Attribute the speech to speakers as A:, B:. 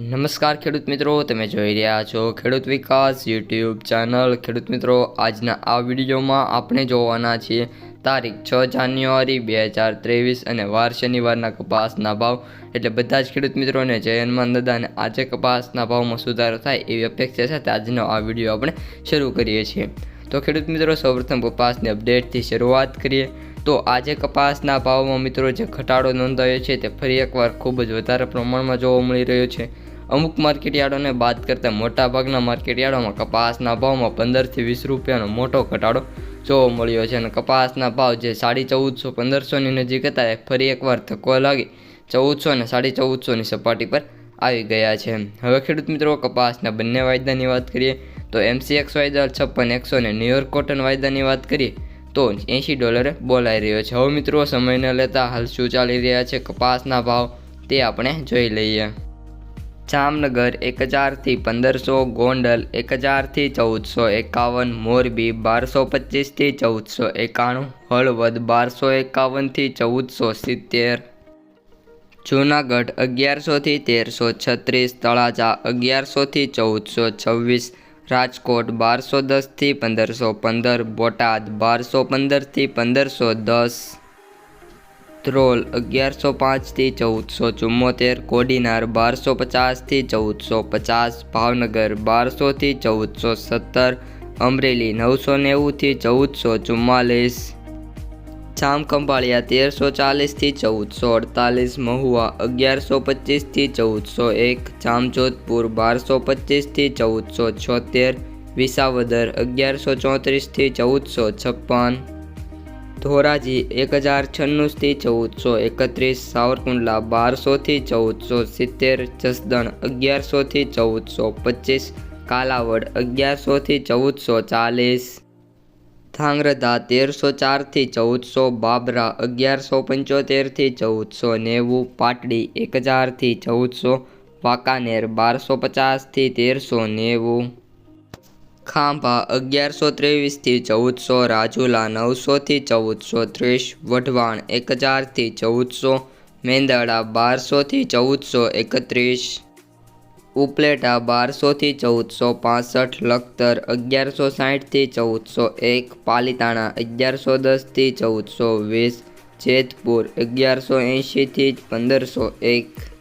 A: નમસ્કાર ખેડૂત મિત્રો, તમે જોઈ રહ્યા છો ખેડૂત વિકાસ યુટ્યુબ ચેનલ. ખેડૂત મિત્રો, આજના આ વિડીયોમાં આપણે જોવાના છીએ તારીખ છ જાન્યુઆરી બે હજાર ત્રેવીસ અને વાર શનિવારના કપાસના ભાવ. એટલે બધા જ ખેડૂત મિત્રોને જય હનુમાન દાદાને આજે કપાસના ભાવમાં સુધારો થાય એવી અપેક્ષા સાથે આજનો આ વીડિયો આપણે શરૂ કરીએ છીએ. તો ખેડૂત મિત્રો, સૌપ્રથમ કપાસની અપડેટથી શરૂઆત કરીએ. તો આજે કપાસના ભાવમાં મિત્રો જે ઘટાડો નોંધાયો છે તે ફરી એકવાર ખૂબ જ વધારે પ્રમાણમાં જોવા મળી રહ્યો છે. અમુક માર્કેટયાર્ડોને બાદ કરતાં મોટાભાગના માર્કેટયાર્ડોમાં કપાસના ભાવમાં પંદરથી વીસ રૂપિયાનો મોટો ઘટાડો જોવા મળ્યો છે અને કપાસના ભાવ જે સાડી ચૌદસો પંદરસોની નજીક હતા એ ફરી એકવાર ધક્કો લાગી ચૌદસો અને સાડી ચૌદસોની સપાટી પર આવી ગયા છે. હવે ખેડૂત મિત્રો કપાસના બંને વાયદાની વાત કરીએ તો એમસીએક્સ વાયદા, છપ્પન એકસો ને ન્યુયોર્ક કોટન વાયદાની વાત કરીએ તો એંશી ડોલરે બોલાઈ રહ્યો છે. હવે મિત્રો, સમયને લેતા હાલ શું ચાલી રહ્યા છે? કપાસના ભાવ તે આપણે જોઈ લઈએ. જામનગર એક હજારથી પંદરસો, ગોંડલ એક હજારથી ચૌદસો એકાવન, મોરબી બારસો પચીસથી ચૌદસો એકાણું, હળવદ બારસો એકાવનથી ચૌદસો સિત્તેર, જૂનાગઢ અગિયારસોથી તેરસો છત્રીસ, તળાજા અગિયારસોથી ચૌદસો છવ્વીસ રાજકોટ બારસો દસથી પંદરસો પંદર, બોટાદ બારસો પંદરથી પંદરસો દસ, ધ્રોલ અગિયારસો પાંચથી ચૌદસો ચુમ્મોતેર, કોડીનાર બારસો પચાસથી ચૌદસો પચાસ, ભાવનગર બારસોથી ચૌદસો સત્તર, અમરેલી નવસો નેવુંથી ચૌદસો ચુમ્માલીસ જામખંભાળિયા તેરસો ચાલીસથી ચૌદસો અડતાલીસ, મહુવા અગિયારસો પચીસથી ચૌદસો એક, જામજોધપુર બારસો પચીસથી ચૌદસો છોતેર, વિસાવદર અગિયારસો ચોત્રીસથી ચૌદસો છપ્પન, ધોરાજી એક હજાર છન્નુંથી ચૌદસો એકત્રીસ, સાવરકુંડલા બારસોથી ચૌદસો સિત્તેર, જસદણ અગિયારસોથી ચૌદસો પચીસ, કાલાવડ અગિયારસોથી ચૌદસો ચાલીસ. ધાંગ્રધા તેરસો ચારથી ચૌદસો, બાબરા અગિયારસો પંચોતેરથી ચૌદસો નેવું, પાટડી એક હજારથી ચૌદસો, વાંકાનેર બારસો પચાસથી તેરસો નેવું. ખાંભા અગિયારસો ત્રેવીસથી ચૌદસો, રાજુલા નવસોથી ચૌદસો ત્રીસ, વઢવાણ એક હજારથી ચૌદસો, મેંદરડા બારસોથી ચૌદસો એકત્રીસ. ઉપલેટા બારસોથી ચૌદસો પાસઠ, લખતર અગિયારસો સાઠથી ચૌદસો એક, પાલિતાણા અગિયારસો દસથી ચૌદસો વીસ, જેતપુર અગિયારસો એંશીથી પંદરસો એક.